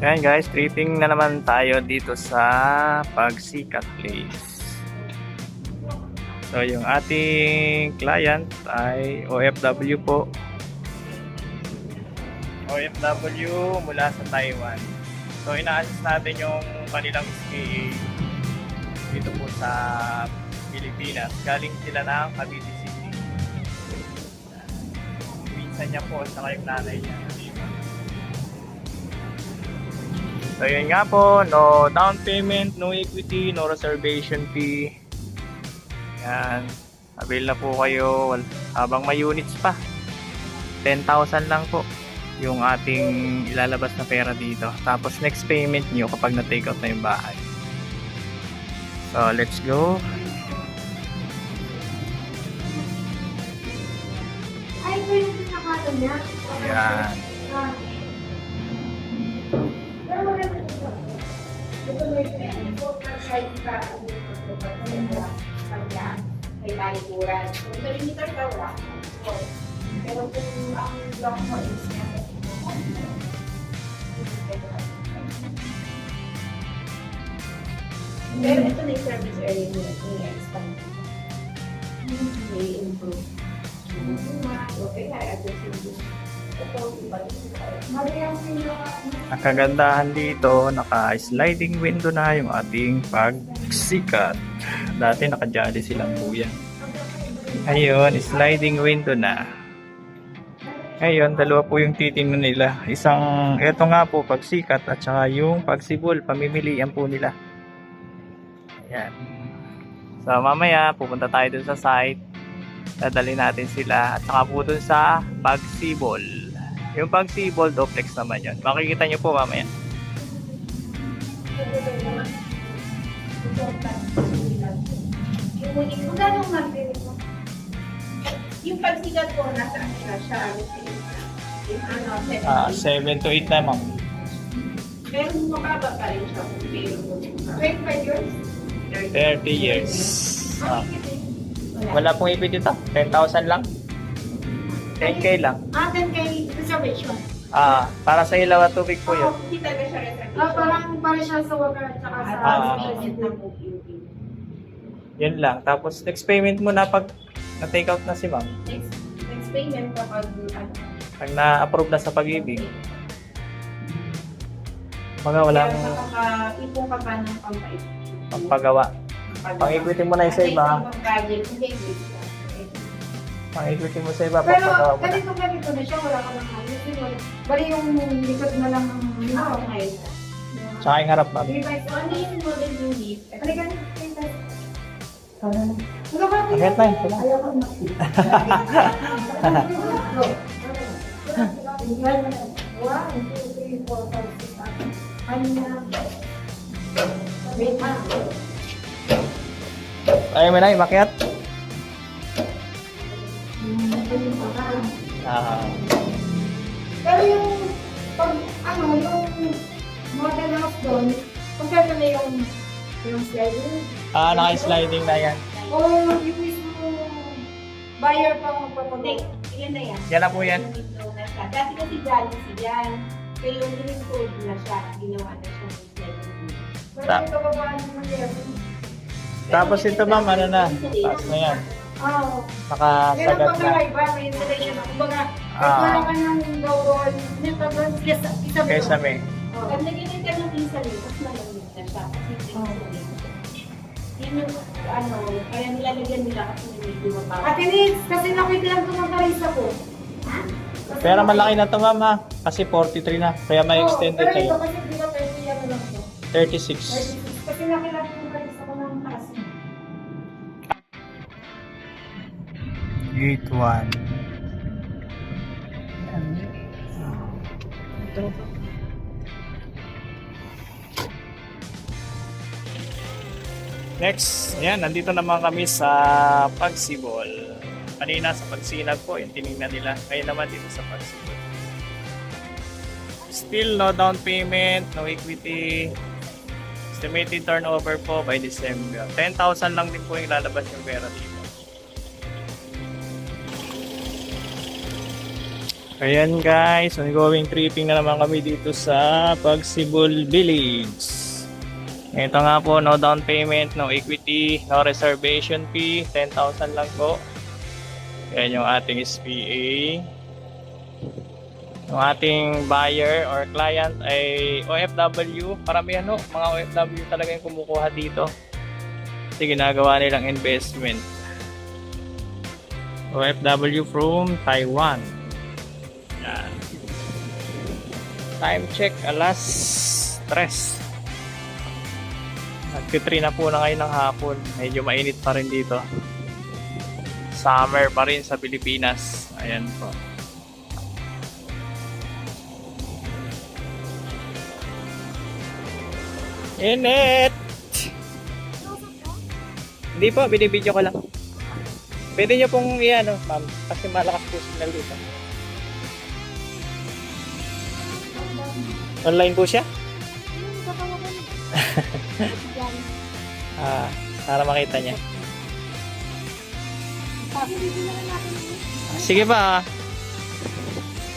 Ayan guys, tripping na naman tayo dito sa Pagsikat Place. So yung ating client ay OFW po. OFW mula sa Taiwan. So ina-assist natin yung kanilang SKA dito po sa Pilipinas. Galing sila ng Cavite City. Pinsan niya po sa yung nanay niya. So yun nga po, no down payment, no equity, no reservation fee. Yan. Avail na po kayo habang may units pa. 10,000 lang po yung ating ilalabas na pera dito. Tapos next payment nyo kapag na-take out na yung bahay. So let's go. Yan. Size ka. Kanya, may talikuran. Kung perimeter ka, wala. Pero kung ang block mo is Pero ito na yung service area niya, i-expand. May improve. Okay, I-adjust yung ito, iba Ang kagandahan dito, naka-sliding window na yung ating pagsikat. Dati naka-jolly silang kuya. Ayun, sliding window na. Ngayon, dalawa po yung titingnan nila. Isang, eto nga po, pagsikat at saka yung pagsibol, pamimilian po nila. Ayan. So, mamaya, pupunta tayo dun sa site. Dadali natin sila at saka po dun sa pagsibol. Yung pag T-ball duplex naman yun. Makikita nyo po mamaya. Yung ganong martinig? Yung pagsigat ko, nasa akin na siya. Yung ano, 7 Ah, 7 to 8 na, ma'am. Pero makaba pa rin siya. 25 years? 30 years. Ah, ah. wala pong ipit dito. 10,000 lang. 10K lang. Ah, 10K conservation. Ah, para sa ilaw at tubig po yun. Hindi siya reservation. Ah, parang para siya sa water at saka sa Ah. basement. Yun lang. Tapos next payment mo na pag na-take out na si ma'am. Next, next payment kapag ano, Pag na-approve na sa pag-ibig. Mga wala kaya mong nakakaipon ka pa ng pampait. pampagawa. Pang-equity mo na isa iba. At may ibang project, hindi, hindi. Pang-equity mo sa iba. Pero Pagpagawa mo na. ganito ganito na siya, wala ka ayos. Bali yung likod na lang ng Ah. ngayon. Tsaka yung harap, ma'am. Guys, so ano yung model unit? Halika na. Ano ba ito? Bakit na yun? Sila. Ayaw ko na. One, two, three, four, five, six, seven. Ano na? Wait, ah. Ayaw mo na, imakyat. Ah, Pero yung pag ano, yung model house doon, kompleto na yung yung sliding. ah naka-sliding na yan. O yung mismo buyer pa magpapalit. Yan na yan. Yan na po yan. Yung na siya. Dati kasi galaxy yan. Kaya yung code na siya, ginawa na siya ng sliding. Pero Ta- yung kababaan yan. Tapos ito ma'am, ano na, taas na yan. Oo. Meron pa na. nga iba, may installation. Kumbaga, Ah. ah. wala ka ng gawon. Pa doon? Kesa, isa Kesa may. Pag nagiging ka ng insulin, mas malamig na siya. Kasi ito yung insulin. Yun yung, ano, kaya nilalagyan nila kasi mababa. Ate Liz, kasi nakita lang ko ng karisa ko. Ha? Kasi Pero malaki na to ma'am ha. Kasi 43 na. Kaya may Oo, extended pero ito kayo. kasi di ba 30 ano lang to? 36. 36. Kasi ko Gate 1. Next, ayan, nandito naman kami sa Pagsibol. Kanina sa Pagsinag po, yung tinignan nila. Ngayon naman dito sa Pagsibol. Still no down payment, no equity. Estimated turnover po by December. 10,000 lang din po yung lalabas yung pera dito. Ayan guys, ongoing tripping na naman kami dito sa Pagsibol Village. Ito nga po, no down payment, no equity, no reservation fee, 10,000 lang po. Yan yung ating SPA. Yung ating buyer or client ay OFW. Parami ano, mga OFW talaga yung kumukuha dito. Kasi ginagawa nilang investment. OFW from Taiwan. Yan. Time check, alas 3. Nag-3 na po na ngayon ng hapon. Medyo mainit pa rin dito. Summer pa rin sa Pilipinas. Ayan po. Init! Hindi po, binibidyo ko lang. Pwede nyo pong iyan, ma'am. Kasi malakas po signal dito. Online po siya? Ah, para makita niya. Sige ba?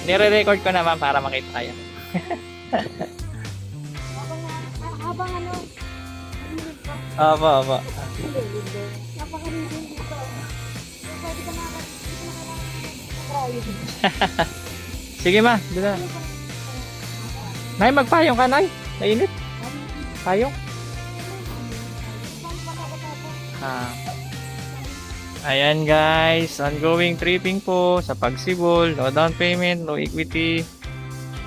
Nire-record ko naman para makita kayo. Habang ano, dito. Ka na Sige ma, na. Nay, magpayong ka, Nay. Nainit. Payong. Ah. Ayan guys, ongoing tripping po sa Pagsibol, no down payment, no equity.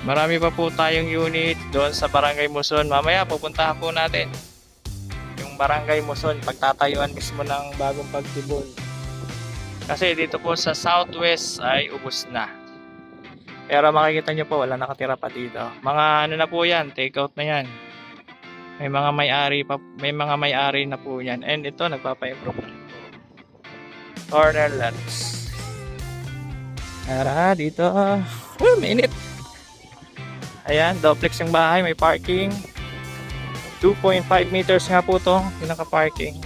Marami pa po tayong unit doon sa Barangay Muson. Mamaya pupuntahan po natin yung Barangay Muson, pagtatayuan mismo ng bagong Pagsibol. Kasi dito po sa Southwest ay ubos na. Pero makikita nyo po, wala nakatira pa dito. Mga ano na po yan, take out na yan. May mga may-ari pa, may mga may-ari na po yan. And ito, nagpapa-improve na. Corner lots. Tara, dito. Uh, mainit. Ayan, duplex yung bahay, may parking. 2.5 meters nga po to, pinaka-parking.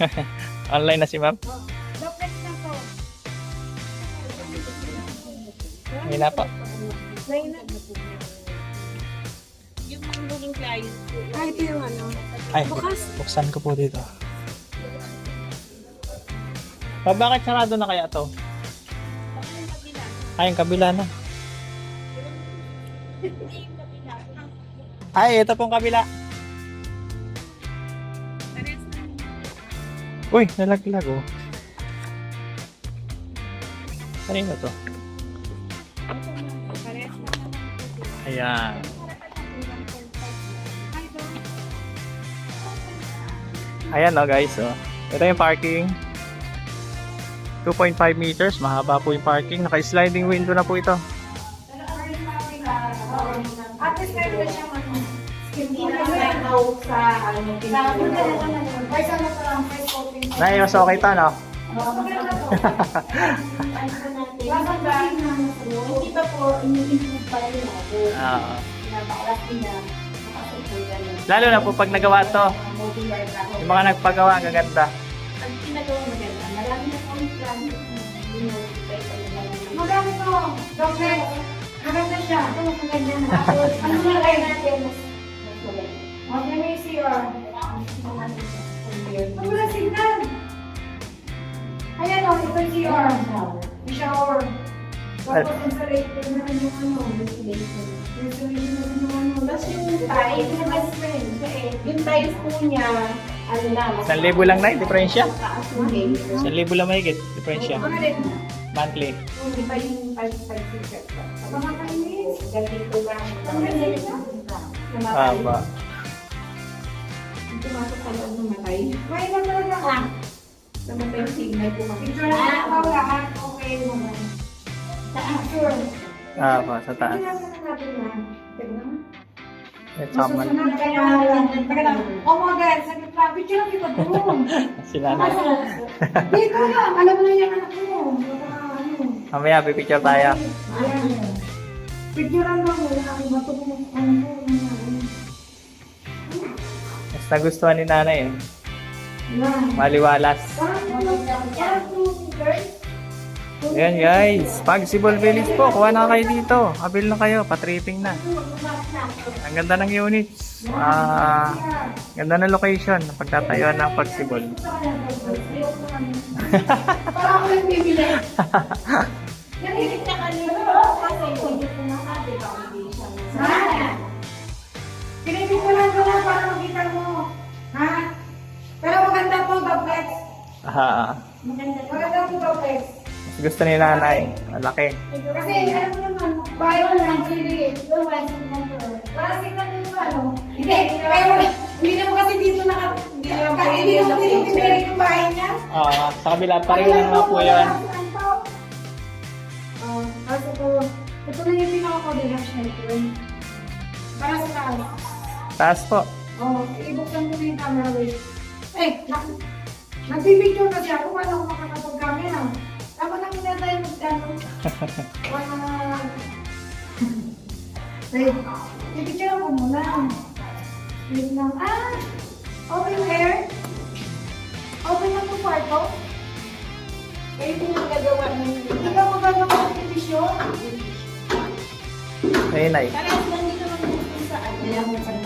Online na si ma'am. May na po. May na. Yung naging client ko. Ah, ito yung ano. Ay, Bukas. buksan ko po dito. Pa, bakit sarado na kaya to? Ay, yung kabila na. Ay, ito pong kabila. Uy, nalaglag oh. Kanino to? Ayan. Ayan oh guys oh. Ito yung parking. 2.5 meters, mahaba po yung parking. Naka-sliding window na po ito. At least meron na siyang ano. Ano. Nay, mas okay to, no? Ano ba? Hindi ba po, ini-improve pa rin ako. Oo. Pinapakalas nila. Nakasupport ganun. Lalo na po pag nagawa to, na yung mga nagpagawa, ang gaganda. Pag pinagawa maganda, marami na akong plan. Binultipay pa nila. Maganda to. Duplex. Maganda siya. Maganda na. Ano ano na na kayo natin? natin? Okay, may CR. Ang wala signal. Ayan o, ito yung CR. May shower. Na rin yung ano. Insulated na rin yung ano. Tapos yung tiles, yung tiles po niya, ano na, mas- Isang libo lang na, diferensya. Taas yung. Isang libo lang mahigit, diferensya. Ano rin? Monthly. Hindi pa yung 5-6 Mga kainis. Ganito lang. Ang ganda nito. Haba. Pumasok sa loob ng matay. May iba talaga. Ah! Namatay yung signal po kasi. Picture na ako lahat. Okay naman. Sure. Haba, sa taas. Na natin na. Tignan. Ka na. Teka lang. Oh my God, saglit lang. Picture lang kita doon. Si nanay. Dito lang. Alam mo na yung anak mo. Ano. Mamaya, pipicture tayo. Picture lang mo. Wala akong bato mo. Ano mo. Mas nagustuhan ni nanay eh. Maliwalas. Parang two girls. Ayan guys, Pagsibol Village po. Kuha na kayo dito. Abil na kayo, patripping na. Ang ganda ng units. Ah, ganda ng location ng pagtatayuan ng Pagsibol. Hindi ko Ha? Lang doon para makita mo. Ha? Pero maganda po, Gablex. Ah, Maganda gusto ni nanay. Malaki. Kasi alam mo naman, bayo lang, sili. Plastic na dito, ano? Hindi, pero hindi naman kasi dito naka... Hindi naman kasi hindi naman dito pinili yung bahay niya. Ah, sa kabila, pareho lang nga po yan. Oh, kasi po, ito na yung pinaka-coordinate syempre. Para sa taas. Taas po. Oh, ibuksan ko na yung camera. Eh, nak nagbibideo kasi ako, paano ako makakapag-camera? Wala. Wait, pipicture ako muna. Wait lang. Ah! Open air? Open na po kwarto? Kayo po nagagawa ng Hindi ka magagawa ng television? Ayun, nay. Parang lang dito naman kung saan.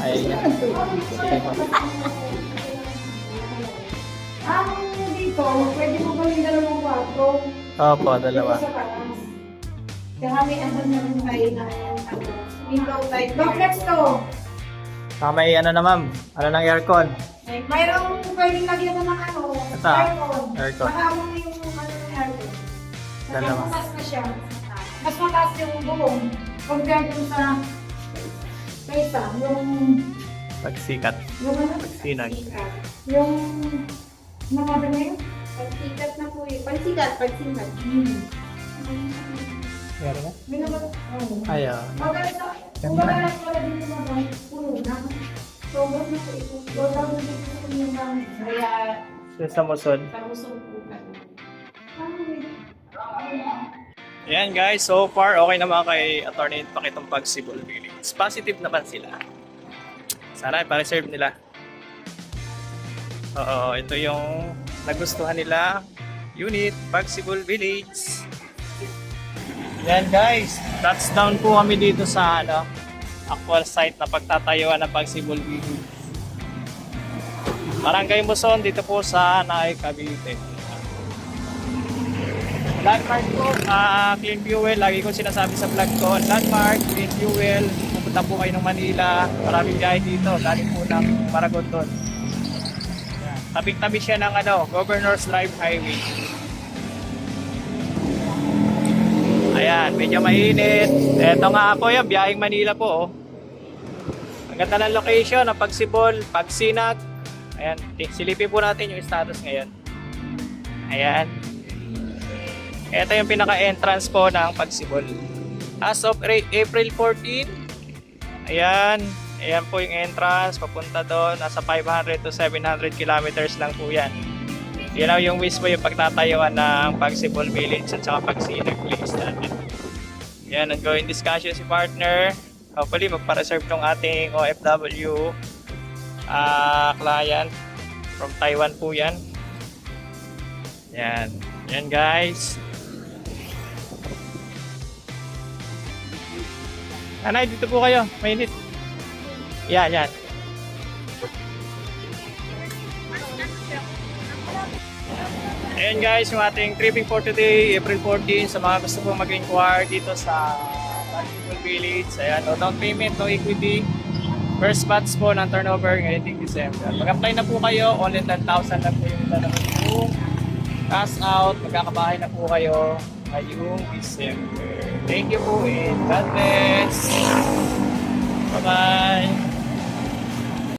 Ayun yan. Ah, dito, pwede mo ba yung dalawang kwarto? Opo, dalawa. Dito sa taas. Kaya may ano na rin tayo na ano, window type. Duplex to. Saka may ano na ma'am, ano ng aircon. Mayroong pwedeng lagyan ng ano, Ito ah, aircon. aircon. Mahabang na yung ano ng aircon. Dalawa. Mas mataas na siya. Mas mataas yung buong compared dun sa sa isa, yung Pagsikat. yung ano, Pagsinag. yung naman na yun. Pagsikat na po yun. Pagsikat, pagsikat. Hmm. Meron na? May naman, oh. Ayun. Maganda. Kung Ganda. maganda pala din naman, puno na. Na po ito. Sobra na dito gamit. Kaya So, sa musod. sa po? Ayan guys, so far okay naman kay attorney pakitong pagsibol Village. Positive naman sila. Sana ipa-reserve nila. Oo, ito yung nagustuhan nila unit Pagsibol Village. Yan guys, touchdown po kami dito sa ano, actual site na pagtatayuan ng Pagsibol Village. Barangay Muson dito po sa Naay, Cavite. Landmark po, ah Clean Fuel, lagi ko sinasabi sa vlog ko, Landmark, Clean Fuel, pupunta po kayo ng Manila, maraming biyahe dito, galing po ng Maragoton. Yan. Tabing-tabi siya ng ano, Governor's Drive Highway. Ayan, medyo mainit. Eto nga po yung biyaheng Manila po. Oh. Ang ganda ng location, ang pagsibol, pagsinag. Ayan, silipin po natin yung status ngayon. Ayan. Ito yung pinaka-entrance po ng Pagsibol. As of April 14, ayan, ayan po yung entrance, papunta doon, nasa 500 to 700 kilometers lang po yan. Yan ang yung mismo yung pagtatayuan ng Pagsibol Village at saka Pagsinag Place natin. Yan, ongoing discussion si partner. Hopefully, magpa-reserve tong ating OFW ah client from Taiwan po yan. Yan. Yan guys. Anay, dito po kayo. Mainit. Yan, yan. Ayan guys, yung ating tripping for today, April 14, sa mga gusto pong mag-inquire dito sa Valuable Village. Ayan, no down payment, no equity. First spots po ng turnover ngayong December. Mag-apply na po kayo, only 10,000 lang po yung lalabas yung cash out. Magkakabahay na po kayo ngayong December. Thank you po and God bless. Bye-bye.